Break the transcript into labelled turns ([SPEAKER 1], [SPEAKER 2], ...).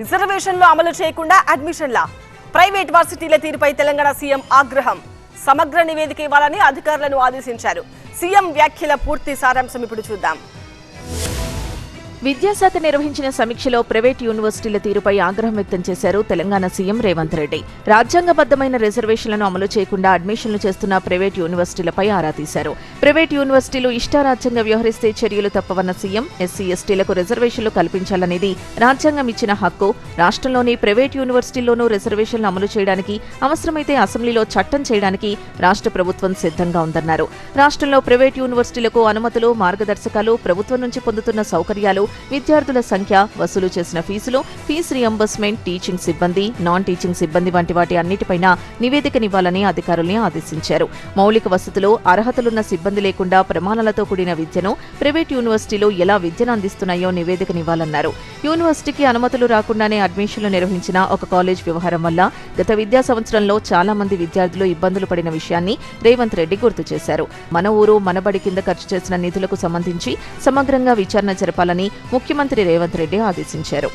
[SPEAKER 1] రిజర్వేషన్లు అమలు చేయకుండా అడ్మిషన్ల? ప్రైవేట్ వర్సిటీల తీరుపై తెలంగాణ సీఎం ఆగ్రహం. సమగ్ర నివేదిక ఇవ్వాలని అధికారులను ఆదేశించారు. సీఎం వ్యాఖ్యల పూర్తి సారాంశం ఇప్పుడు చూద్దాం.
[SPEAKER 2] విద్యాశాఖ నిర్వహించిన సమీక్షలో ప్రైవేట్ యూనివర్సిటీల తీరుపై ఆగ్రహం వ్యక్తం చేశారు తెలంగాణ సీఎం రేవంత్ రెడ్డి. రాజ్యాంగబద్దమైన రిజర్వేషన్లను అమలు చేయకుండా అడ్మిషన్లు చేస్తున్న ప్రైవేట్ యూనివర్సిటీలపై ఆరా తీశారు. ప్రైవేట్ యూనివర్సిటీలు ఇష్టారాజ్యంగా వ్యవహరిస్తే చర్యలు తప్పవన్న సీఎం ఎస్సీ ఎస్టీలకు రిజర్వేషన్లు కల్పించాలనేది రాజ్యాంగం ఇచ్చిన హక్కు. రాష్ట్రంలోని ప్రైవేట్ యూనివర్సిటీల్లోనూ రిజర్వేషన్లు అమలు చేయడానికి అవసరమైతే అసెంబ్లీలో చట్టం చేయడానికి రాష్ట్ర ప్రభుత్వం సిద్ధంగా ఉందన్నారు. రాష్ట్రంలో ప్రైవేట్ యూనివర్సిటీలకు అనుమతులు మార్గదర్శకాలు ప్రభుత్వం నుంచి పొందుతున్న సౌకర్యాలు విద్యార్థుల సంఖ్య వసూలు చేసిన ఫీజులు ఫీజు రియంబర్స్మెంట్ టీచింగ్ సిబ్బంది నాన్ టీచింగ్ సిబ్బంది వంటి వాటి అన్నిటిపైన నివేదికనివ్వాలని అధికారుల్ని ఆదేశించారు. మౌలిక వసతులు అర్హతలున్న సిబ్బంది లేకుండా ప్రమాణాలతో కూడిన విద్యను ప్రైవేట్ యూనివర్సిటీలు ఎలా విద్యను అందిస్తున్నాయో నివేదికనివ్వాలన్నారు. యూనివర్సిటీకి అనుమతులు రాకుండానే అడ్మిషన్లు నిర్వహించిన ఒక కాలేజ్ వ్యవహారం వల్ల గత విద్యా సంవత్సరంలో చాలా మంది విద్యార్థులు ఇబ్బందులు పడిన విషయాన్ని రేవంత్ రెడ్డి గుర్తు చేశారు. మన ఊరు మనబడి కింద ఖర్చు చేసిన నిధులకు సంబంధించి సమగ్రంగా విచారణ జరపాలని ముఖ్యమంత్రి రేవంత్ రెడ్డి ఆదేశించారు.